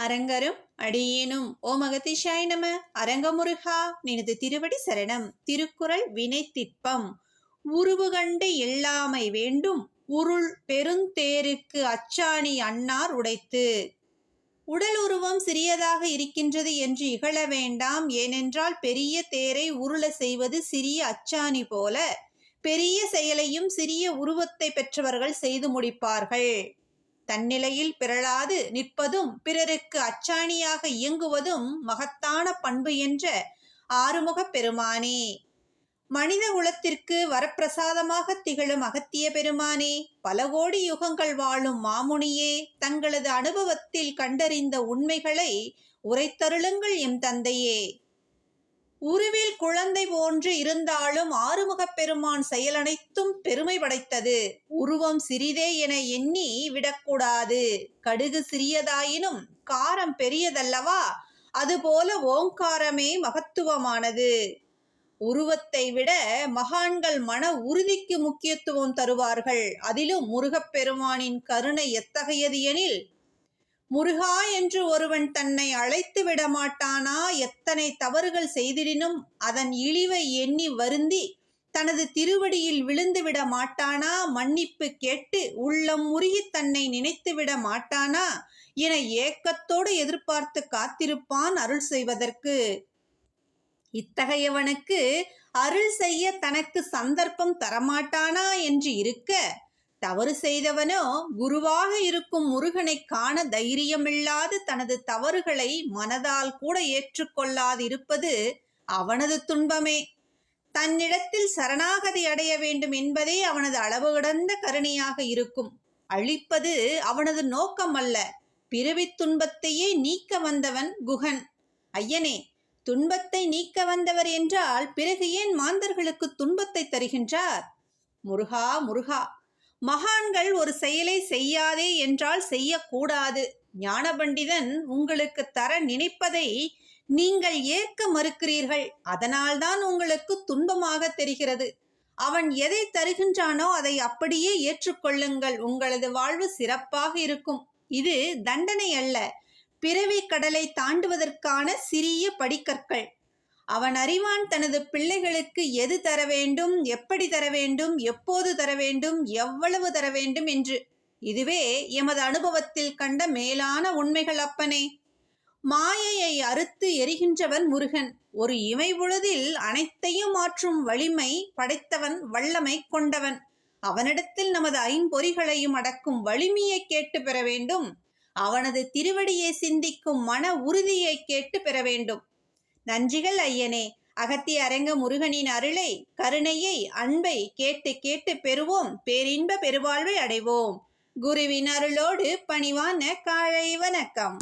அரங்கரும் அடியேனும். ஓ மகதிஷாய் நம. அரங்கமுருகா நினது திருவடி சரணம். திருக்குறள் வினை திட்பம். உருவு கண்டு இல்லாமை வேண்டும். உருள் பெருந்தேருக்கு அச்சாணி அன்னார் உடைத்து. உடல் உருவம் சிறியதாக இருக்கின்றது என்று இகழ வேண்டாம். ஏனென்றால் பெரிய தேரை உருள செய்வது சிறிய அச்சாணி போல. பெரிய செயலையும் சிறிய உருவத்தை பெற்றவர்கள் செய்து முடிப்பார்கள். தன்னிலையில் பிறழாது நிற்பதும் பிறருக்கு அச்சாணியாக இயங்குவதும் மகத்தான பண்பு என்ற ஆறுமுகப் பெருமானே. மனித குலத்திற்கு வரப்பிரசாதமாக திகழும் அகத்திய பெருமானே பல கோடி யுகங்கள் வாழும் மாமுனியே தங்களது அனுபவத்தில் கண்டறிந்த உண்மைகளை உரைத்தருளுங்கள் எம் தந்தையே. உருவில் குழந்தை போன்று இருந்தாலும் ஆறுமுகப் பெருமான் செயலனைத்தும் பெருமை படைத்தது. உருவம் சிறிதே என எண்ணி விடக்கூடாது. கடுகு சிறியதாயினும் காரம் பெரியதல்லவா? அதுபோல ஓங்காரமே மகத்துவமானது. உருவத்தை விட மகான்கள் மன உறுதிக்கு முக்கியத்துவம் தருவார்கள். அதிலும் முருகப்பெருமானின் கருணை எத்தகையது எனில் முருகா என்று ஒருவன் தன்னை அழைத்து விட மாட்டானா எத்தனை தவறுகள் செய்திடினும் அதன் இழிவை எண்ணி வருந்தி தனது திருவடியில் விழுந்து விட மாட்டானா மன்னிப்பு கேட்டு உள்ளம் உருகி தன்னை நினைத்து விட மாட்டானா என ஏக்கத்தோடு எதிர்பார்த்து காத்திருப்பான் அருள் செய்வதற்கு. இத்தகையவனுக்கு அருள் செய்ய தனக்கு சந்தர்ப்பம் தரமாட்டானா என்று இருக்க தவறு செய்தவனோ குருவாக இருக்கும் முருகனை காண தைரியமில்லாது தனது தவறுகளை மனதால் கூட ஏற்றுக்கொள்ளாதிருப்பது அவனது துன்பமே. தன்னிடத்தில் சரணாகதி அடைய வேண்டும் என்பதே அவனது அளவு கடந்த கருணையாக இருக்கும். அழிப்பது அவனது நோக்கம் அல்ல. பிறவித் துன்பத்தையே நீக்க வந்தவன் குகன். ஐயனே துன்பத்தை நீக்க வந்தவர் என்றால் பிறகு ஏன் மாந்தர்களுக்கு துன்பத்தை தருகின்றார்? முருகா முருகா மகான்கள் ஒரு செயலை செய்யாதே என்றால் செய்யக்கூடாது. ஞானபண்டிதன் உங்களுக்கு தர நினைப்பதை நீங்கள் ஏற்க மறுக்கிறீர்கள். அதனால்தான் உங்களுக்கு துன்பமாக தெரிகிறது. அவன் எதை தருகின்றானோ அதை அப்படியே ஏற்றுக்கொள்ளுங்கள். உங்களது வாழ்வு சிறப்பாக இருக்கும். இது தண்டனை அல்ல. பிறவி கடலை தாண்டுவதற்கான சிறிய படிக்கற்கள். அவன் அறிவான் தனது பிள்ளைகளுக்கு எது தர வேண்டும் எப்படி தர வேண்டும் எப்போது தர வேண்டும் எவ்வளவு தர வேண்டும் என்று. இதுவே எமது அனுபவத்தில் கண்ட மேலான உண்மைகள் அப்பனே. மாயையை அறுத்து எரிகின்றவன் முருகன். ஒரு இமை பொழுதில் அனைத்தையும் மாற்றும் வலிமை படைத்தவன் வல்லமை கொண்டவன். அவனிடத்தில் நமது ஐம்பொறிகளையும் அடக்கும் வலிமையை கேட்டு பெற வேண்டும். அவனது திருவடியை சிந்திக்கும் மன உறுதியை கேட்டு பெற வேண்டும். நன்றிகள் ஐயனே. அகத்திய அரங்க முருகனின் அருளை கருணையை அன்பை கேட்டு கேட்டு பெறுவோம். பேரின்ப பெருவாழ்வை அடைவோம். குருவின் அருளோடு பணிவான காழை வணக்கம்.